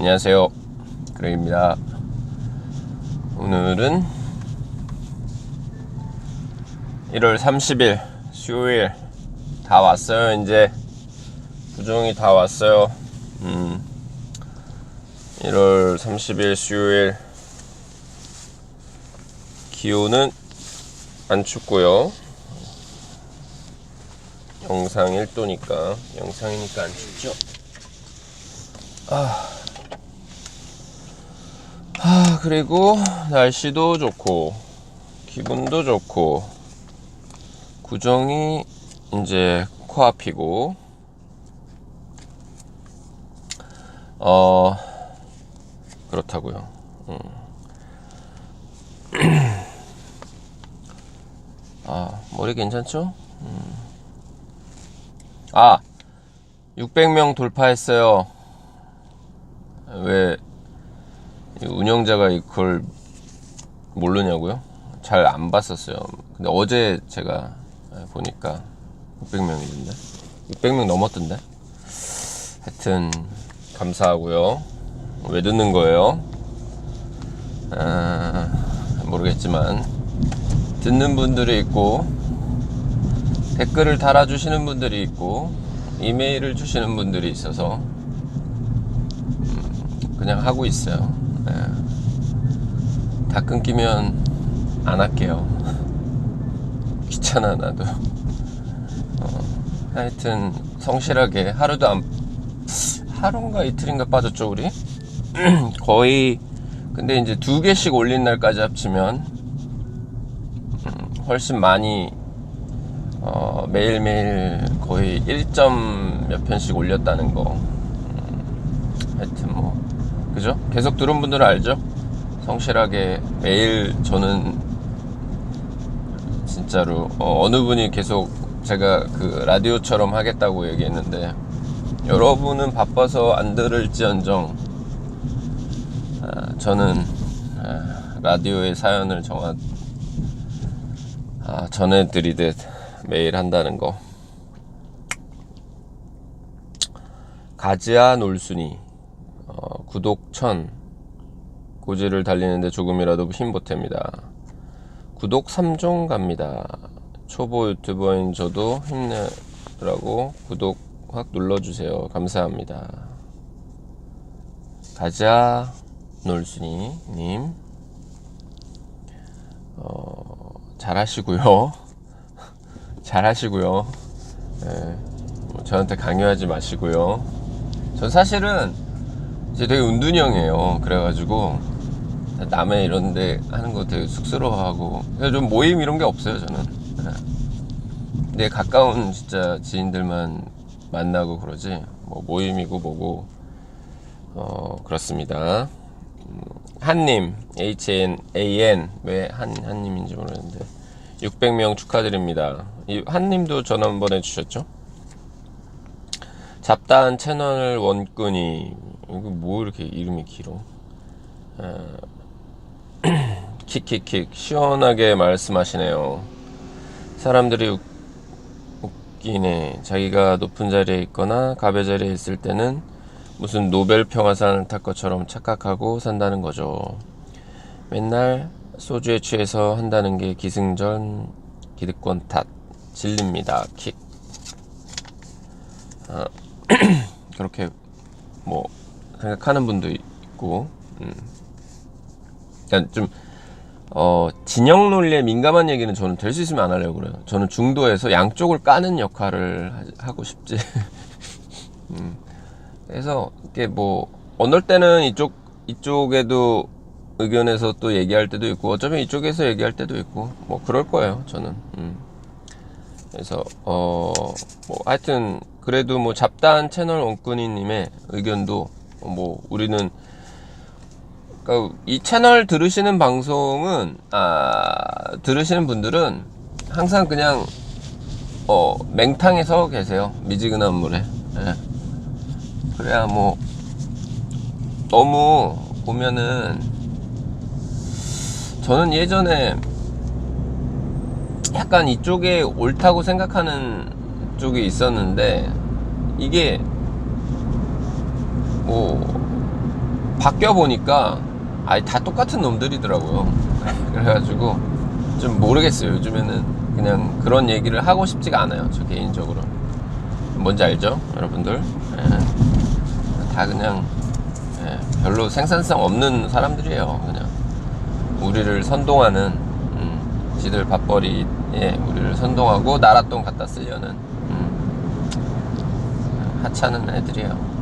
안녕하세요. 그레입니다. 오늘은 1월 30일 수요일 다 왔어요. 이제 부종이 다 왔어요. 음, 1월 30일 수요일 기온은 안 춥고요. 영상 1도니까 영상이니까 안 춥죠. 아, 그리고 날씨도 좋고 기분도 좋고 구정이 이제 코앞이고 어 그렇다고요. 음. 아 머리 괜찮죠? 음. 아 600명 돌파했어요. 왜 운영자가 이걸 모르냐고요? 잘 안 봤었어요. 근데 어제 제가 보니까 600명이던데. 600명 넘었던데. 하여튼 감사하고요. 왜 듣는 거예요? 아, 모르겠지만 듣는 분들이 있고 댓글을 달아주시는 분들이 있고 이메일을 주시는 분들이 있어서 음, 그냥 하고 있어요. 예. 다 끊기면 안 할게요. 귀찮아 나도. 어, 하여튼 성실하게 하루도 안 하루인가 이틀인가 빠졌죠 우리? 거의 근데 이제 두 개씩 올린 날까지 합치면 음, 훨씬 많이 어, 매일매일 거의 1점 몇 편씩 올렸다는 거. 음, 하여튼 뭐 그죠? 계속 들은 분들은 알죠? 성실하게 매일 저는 진짜로 어, 느 분이 계속 제가 그 라디오처럼 하겠다고 얘기했는데 여러분은 바빠서 안 들을지언정 아, 저는 아, 라디오의 사연을 정한 아, 전해드리듯 매일 한다는 거 가지아 놀순이 어, 구독 천 고지를 달리는데 조금이라도 힘 보탭니다. 구독 3종 갑니다. 초보 유튜버인 저도 힘내라고 구독 확 눌러주세요. 감사합니다. 가자 놀순이님 어, 잘하시고요. 잘하시고요. 예, 뭐 저한테 강요하지 마시고요. 전 사실은 이 제 되게 운둔형이에요. 그래가지고 남의 이런데 하는 거 되게 쑥스러워하고 좀 모임 이런 게 없어요. 저는. 예. 내 가까운 진짜 지인들만 만나고 그러지 뭐 모임이고 뭐고 어 그렇습니다. 음, 한님 H N A N 왜 한 한님인지 모르겠는데 600명 축하드립니다. 이 한님도 전화 한번 해주셨죠? 잡다한 채널 원꾼이 이거 뭐 이렇게 이름이 길어? 아, 킥킥킥 시원하게 말씀하시네요. 사람들이 웃, 웃기네. 자기가 높은 자리에 있거나 갑의 자리에 있을 때는 무슨 노벨 평화상을 탈 것처럼 착각하고 산다는 거죠. 맨날 소주에 취해서 한다는 게 기승전 기득권 탓 질립니다. 킥. 아, 그렇게 뭐 생각하는 분도 있고, 음. 그러니까 좀 어, 진영 논리에 민감한 얘기는 저는 될 수 있으면 안 하려고 그래요. 저는 중도에서 양쪽을 까는 역할을 하- 하고 싶지. 음. 그래서 이게 뭐 어떨 때는 이쪽 이쪽에도 의견에서 또 얘기할 때도 있고 어쩌면 이쪽에서 얘기할 때도 있고 뭐 그럴 거예요. 저는. 음. 그래서 어 뭐 하여튼 그래도 뭐 잡다한 채널 원꾼이님의 의견도 뭐 우리는 그러니까 이 채널 들으시는 방송은 아 들으시는 분들은 항상 그냥 어 맹탕에 서 계세요 미지근한 물에 예. 그래야 뭐 너무 보면은 저는 예전에 약간 이쪽에 옳다고 생각하는 쪽이 있었는데 이게 뭐 바뀌어 보니까 아예 다 똑같은 놈들이더라고요. 그래가지고 좀 모르겠어요. 요즘에는 그냥 그런 얘기를 하고 싶지가 않아요. 저 개인적으로. 뭔지 알죠? 여러분들? 예. 다 그냥 예, 별로 생산성 없는 사람들이에요. 그냥 우리를 선동하는 음, 지들 밥벌이에 우리를 선동하고 나랏돈 갖다 쓰려는 음, 하찮은 애들이에요.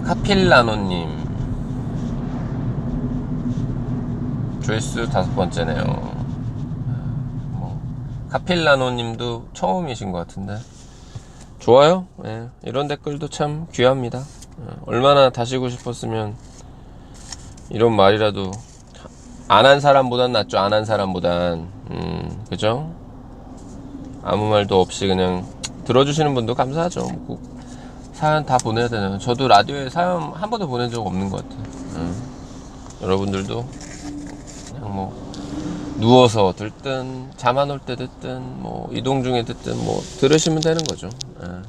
예. 카필라노님 조회수 다섯 번째네요. 뭐, 카필라노님도 처음이신 것 같은데 좋아요. 예, 이런 댓글도 참 귀합니다. 예, 얼마나 다시고 싶었으면 이런 말이라도 안 한 사람보단 낫죠. 안 한 사람보단 음, 그죠? 아무 말도 없이 그냥 들어주시는 분도 감사하죠. 사연 다 보내야 되나요? 저도 라디오에 사연 한 번도 보낸 적 없는 것 같아요. 음. 여러분들도 그냥 뭐 누워서 듣든 잠 안 올 때 듣든 뭐 이동 중에 듣든 뭐 들으시면 되는 거죠. 예.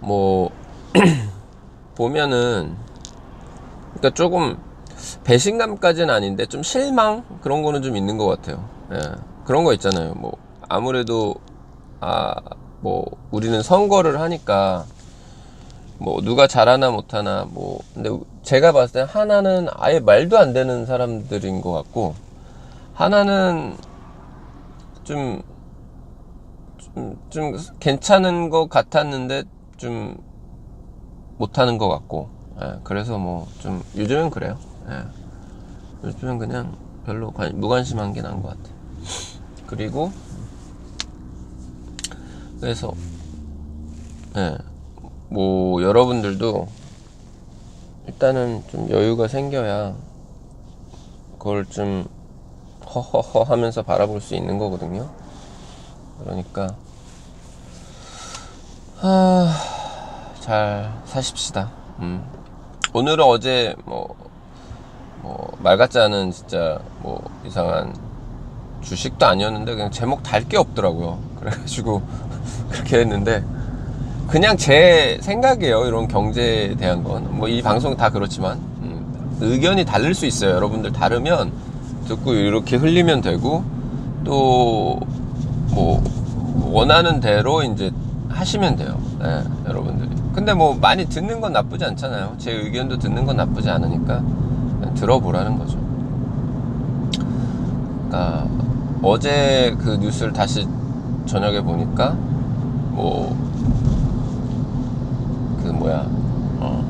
뭐 보면은 그러니까 조금 배신감까지는 아닌데 좀 실망 그런 거는 좀 있는 것 같아요. 예. 그런 거 있잖아요. 뭐 아무래도 아 뭐 우리는 선거를 하니까 뭐 누가 잘하나 못하나 뭐 근데 제가 봤을 때 하나는 아예 말도 안 되는 사람들인 것 같고 하나는 좀 좀, 좀 괜찮은 것 같았는데 좀 못하는 것 같고 예, 그래서 뭐 좀 요즘은 그래요 예. 요즘은 그냥 별로 관- 무관심한 게 나은 것 같아 그리고 그래서 예, 뭐 여러분들도 일단은 좀 여유가 생겨야 그걸 좀 허허허 하면서 바라볼 수 있는 거거든요. 그러니까 아, 잘 사십시다. 음. 오늘은 어제 뭐, 뭐, 말 같지 않은 진짜 뭐 이상한 주식도 아니었는데 그냥 제목 달 게 없더라고요. 그래가지고 그렇게 했는데 그냥 제 생각이에요. 이런 경제에 대한 건. 뭐 이 방송 다 그렇지만 음, 의견이 다를 수 있어요. 여러분들 다르면 듣고 이렇게 흘리면 되고 또 뭐 원하는 대로 이제 하시면 돼요. 예, 여러분들이. 근데 뭐 많이 듣는 건 나쁘지 않잖아요. 제 의견도 듣는 건 나쁘지 않으니까 들어보라는 거죠. 그러니까 어제 그 뉴스를 다시 저녁에 보니까 뭐 그 뭐야 어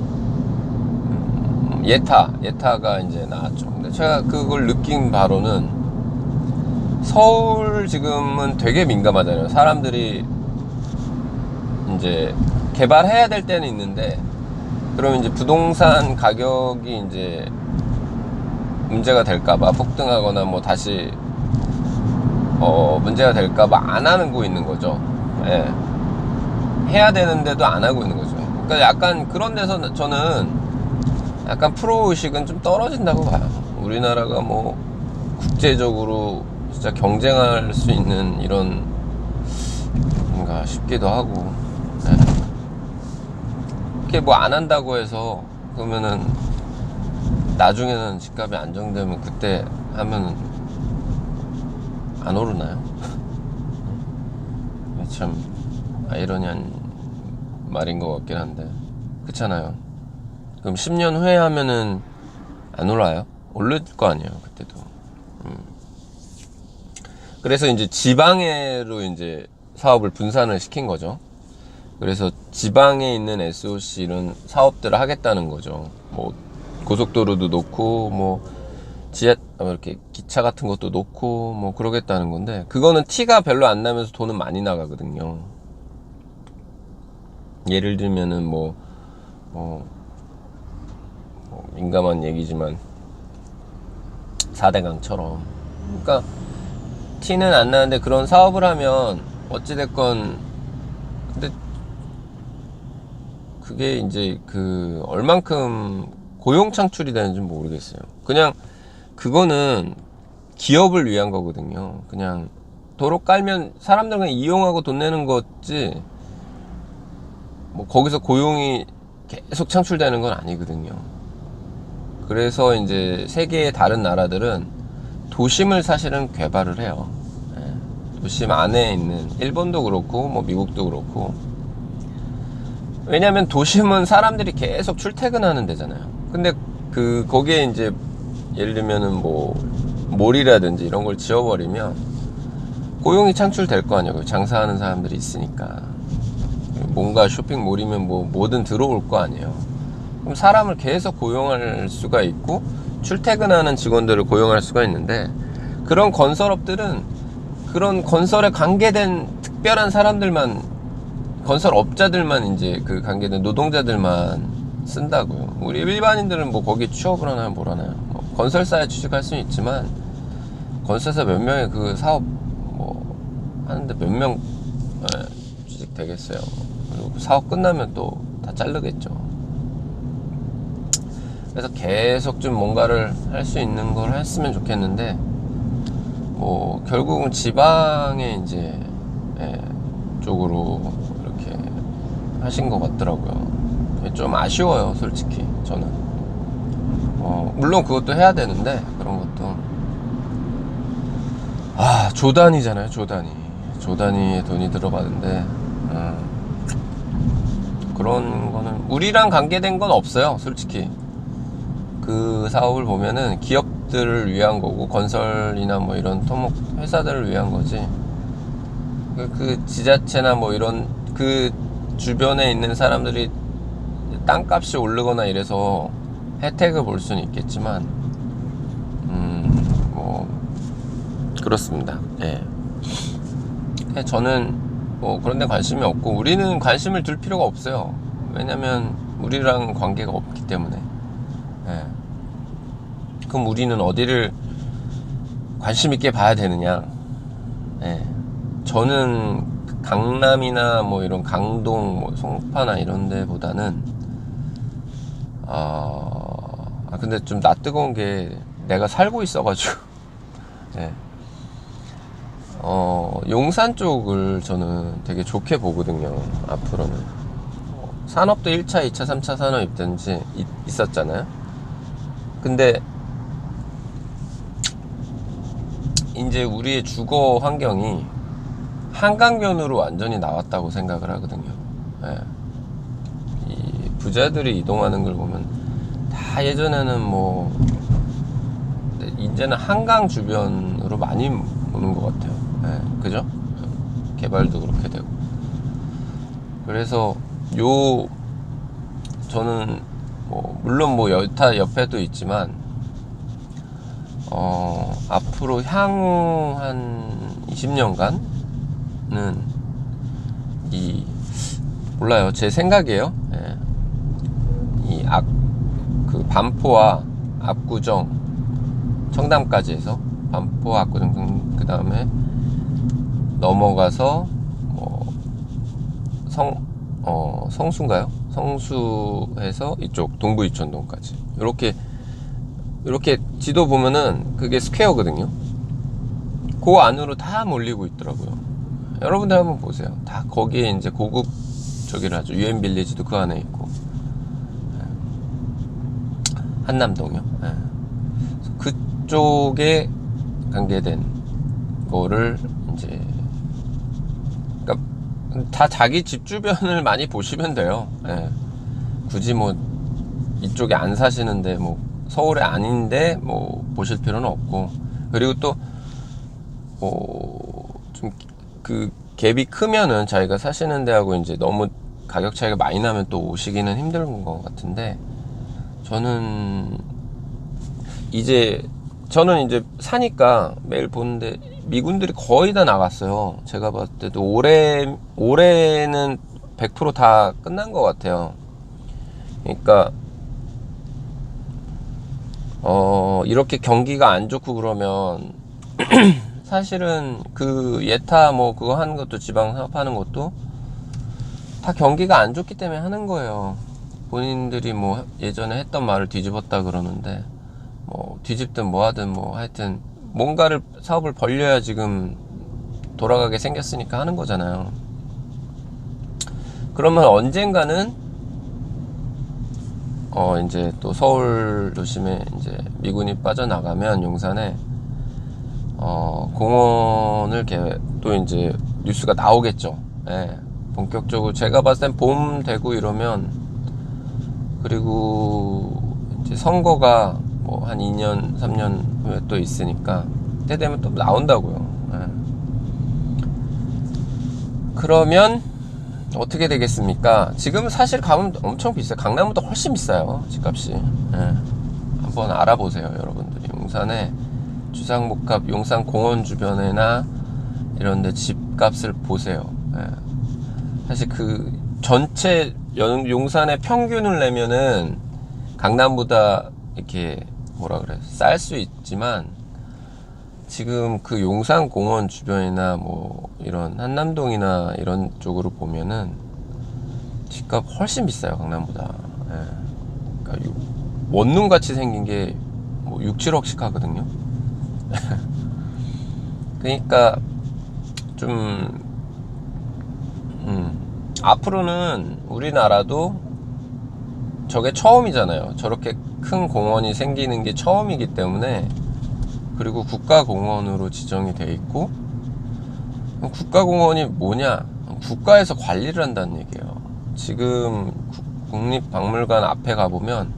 음, 예타 예타가 이제 나왔죠. 근데 제가 그걸 느낀 바로는 서울 지금은 되게 민감하잖아요. 사람들이 이제 개발해야 될 때는 있는데 그러면 이제 부동산 가격이 이제 문제가 될까봐 폭등하거나 뭐 다시 어 문제가 될까봐 안 하는 거 있는 거죠. 예. 해야 되는데도 안 하고 있는 거죠. 그러니까 약간 그런 데서 저는 약간 프로 의식은 좀 떨어진다고 봐요. 우리나라가 뭐 국제적으로 진짜 경쟁할 수 있는 이런 뭔가 싶기도 하고 예. 이렇게 뭐 안 한다고 해서 그러면은 나중에는 집값이 안정되면 그때 하면은 안 오르나요? 참 아이러니한 말인 것 같긴 한데 그렇잖아요. 그럼 10년 후에 하면은 안 올라요? 오를 거 아니에요 그때도. 음. 그래서 이제 지방에로 이제 사업을 분산을 시킨 거죠. 그래서 지방에 있는 SOC 이런 사업들을 하겠다는 거죠. 뭐 고속도로도 놓고 뭐 지하 어, 이렇게 기차 같은 것도 놓고 뭐 그러겠다는 건데 그거는 티가 별로 안 나면서 돈은 많이 나가거든요. 예를 들면은 뭐, 뭐, 뭐 민감한 얘기지만 4대강처럼 그러니까 티는 안 나는데 그런 사업을 하면 어찌됐건 근데 그게 이제 그 얼만큼 고용 창출이 되는지 모르겠어요. 그냥 그거는 기업을 위한 거거든요. 그냥 도로 깔면 사람들 그냥 이용하고 돈 내는 거지. 뭐 거기서 고용이 계속 창출되는 건 아니거든요. 그래서 이제 세계의 다른 나라들은 도심을 사실은 개발을 해요. 예, 도심 안에 있는 일본도 그렇고 뭐 미국도 그렇고 왜냐하면 도심은 사람들이 계속 출퇴근하는 데잖아요. 근데 그 거기에 이제 예를 들면은 뭐 몰이라든지 이런 걸 지어버리면 고용이 창출될 거 아니에요. 장사하는 사람들이 있으니까 뭔가 쇼핑몰이면 뭐 뭐든 들어올 거 아니에요. 그럼 사람을 계속 고용할 수가 있고 출퇴근하는 직원들을 고용할 수가 있는데 그런 건설업들은 그런 건설에 관계된 특별한 사람들만 건설업자들만 이제 그 관계된 노동자들만 쓴다고요. 우리 일반인들은 뭐 거기 취업을 하나요, 뭘 하나요? 뭐 건설사에 취직할 수는 있지만 건설사 몇 명의 그 사업 뭐 하는데 몇 명 취직 되겠어요. 그리고 사업 끝나면 또 다 자르겠죠. 그래서 계속 좀 뭔가를 할 수 있는 걸 했으면 좋겠는데 뭐 결국은 지방에 이제 예, 쪽으로 이렇게 하신 것 같더라고요. 좀 아쉬워요, 솔직히 저는. 어, 물론 그것도 해야 되는데 그런 것도 아 조단이잖아요, 조단이. 조단위에 돈이 들어가는데 어, 그런 거는 우리랑 관계된 건 없어요, 솔직히. 그 사업을 보면은 기업들을 위한 거고 건설이나 뭐 이런 토목 회사들을 위한 거지. 그, 그 지자체나 뭐 이런 그 주변에 있는 사람들이 땅값이 오르거나 이래서 혜택을 볼 수는 있겠지만, 음, 뭐, 그렇습니다. 예. 그냥 저는 뭐 그런 데 관심이 없고, 우리는 관심을 둘 필요가 없어요. 왜냐면 우리랑 관계가 없기 때문에. 예. 그럼 우리는 어디를 관심 있게 봐야 되느냐? 예. 저는 강남이나 뭐 이런 강동, 뭐 송파나 이런 데보다는 아, 아 근데 좀 낯뜨거운 게 내가 살고 있어가지고 예. 어, 용산 쪽을 저는 되게 좋게 보거든요. 앞으로는. 어, 산업도 1차, 2차, 3차 산업 있든지 있, 있었잖아요. 근데 이제 우리의 주거 환경이 한강변으로 완전히 나왔다고 생각을 하거든요. 예. 이 부자들이 이동하는 걸 보면 다 예전에는 뭐 이제는 한강 주변으로 많이 오는 것 같아요. 예, 그죠? 개발도 그렇게 되고. 그래서 요 저는 뭐 물론 뭐 여타 옆에도 있지만 어 앞으로 향후 한 20년간은 이 몰라요 제 생각이에요 예. 이앞그 반포와 압구정 청담까지 해서 반포 압구정 그 다음에 넘어가서 뭐 성, 어, 성수인가요? 성수에서 이쪽 동부 이천동까지 이렇게 이렇게 지도 보면은 그게 스퀘어거든요. 그 안으로 다 몰리고 있더라고요. 여러분들 한번 보세요. 다 거기에 이제 고급 저기를 하죠. 유엔 빌리지도 그 안에 있고 예. 한남동이요. 예. 그쪽에 관계된 거를 이제 그러니까 다 자기 집 주변을 많이 보시면 돼요. 예. 굳이 뭐 이쪽에 안 사시는데 뭐 서울에 아닌데 뭐 보실 필요는 없고 그리고 또 뭐 좀 그 갭이 크면은 자기가 사시는 데하고 이제 너무 가격 차이가 많이 나면 또 오시기는 힘든 것 같은데 저는 이제 저는 이제 사니까 매일 보는데 미군들이 거의 다 나갔어요. 제가 봤을 때도 올해 올해는 100%다 끝난 것 같아요. 그러니까 어 이렇게 경기가 안 좋고 그러면 사실은 그 예타 뭐 그거 하는 것도 지방 사업하는 것도 다 경기가 안 좋기 때문에 하는 거예요. 본인들이 뭐 예전에 했던 말을 뒤집었다 그러는데 뭐 뒤집든 뭐 하든 뭐 하여튼 뭔가를 사업을 벌려야 지금 돌아가게 생겼으니까 하는 거잖아요. 그러면 언젠가는 어 이제 또 서울 도심에 이제 미군이 빠져나가면 용산에 어 공원을 개, 또 이제 뉴스가 나오겠죠. 예. 본격적으로 제가 봤을 땐 봄 되고 이러면 그리고 이제 선거가 뭐 한 2년 3년 후에 또 있으니까 그때 되면 또 나온다고요. 예. 그러면 어떻게 되겠습니까? 지금 사실 가면 엄청 비싸요. 강남보다 훨씬 비싸요. 집값이. 예. 한번 알아보세요, 여러분들이. 용산에 주상복합 용산 공원 주변에나 이런데 집값을 보세요. 예. 사실 그 전체 연- 용산의 평균을 내면은 강남보다 이렇게 뭐라 그래 쌀 수 있지만 지금 그 용산 공원 주변이나 뭐 이런 한남동이나 이런 쪽으로 보면은 집값 훨씬 비싸요 강남보다. 예. 그러니까 유- 원룸 같이 생긴 게 뭐 6, 7억씩 하거든요. 그러니까 좀 음, 앞으로는 우리나라도 저게 처음이잖아요. 저렇게 큰 공원이 생기는 게 처음이기 때문에 그리고 국가공원으로 지정이 돼 있고 국가공원이 뭐냐? 국가에서 관리를 한다는 얘기예요. 지금 국- 국립박물관 앞에 가보면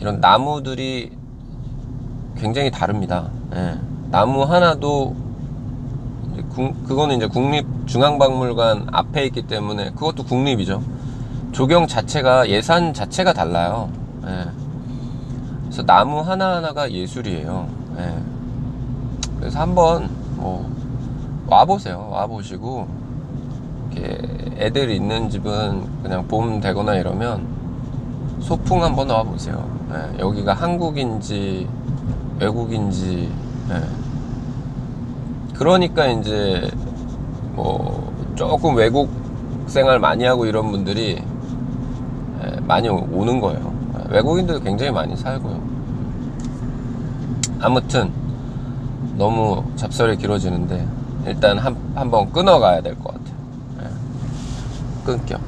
이런 나무들이 굉장히 다릅니다. 예. 나무 하나도 그거는 이제 국립중앙박물관 앞에 있기 때문에 그것도 국립이죠. 조경 자체가 예산 자체가 달라요. 예. 그래서 나무 하나하나가 예술이에요. 예. 그래서 한번 뭐 와보세요. 와보시고 이렇게 애들 있는 집은 그냥 봄 되거나 이러면 소풍 한번 와보세요. 예. 여기가 한국인지 외국인지 예. 그러니까 이제 뭐 조금 외국 생활 많이 하고 이런 분들이 예, 많이 오는 거예요. 예, 외국인들도 굉장히 많이 살고요. 아무튼 너무 잡설이 길어지는데 일단 한 한번 끊어가야 될 것 같아요. 예, 끊겨.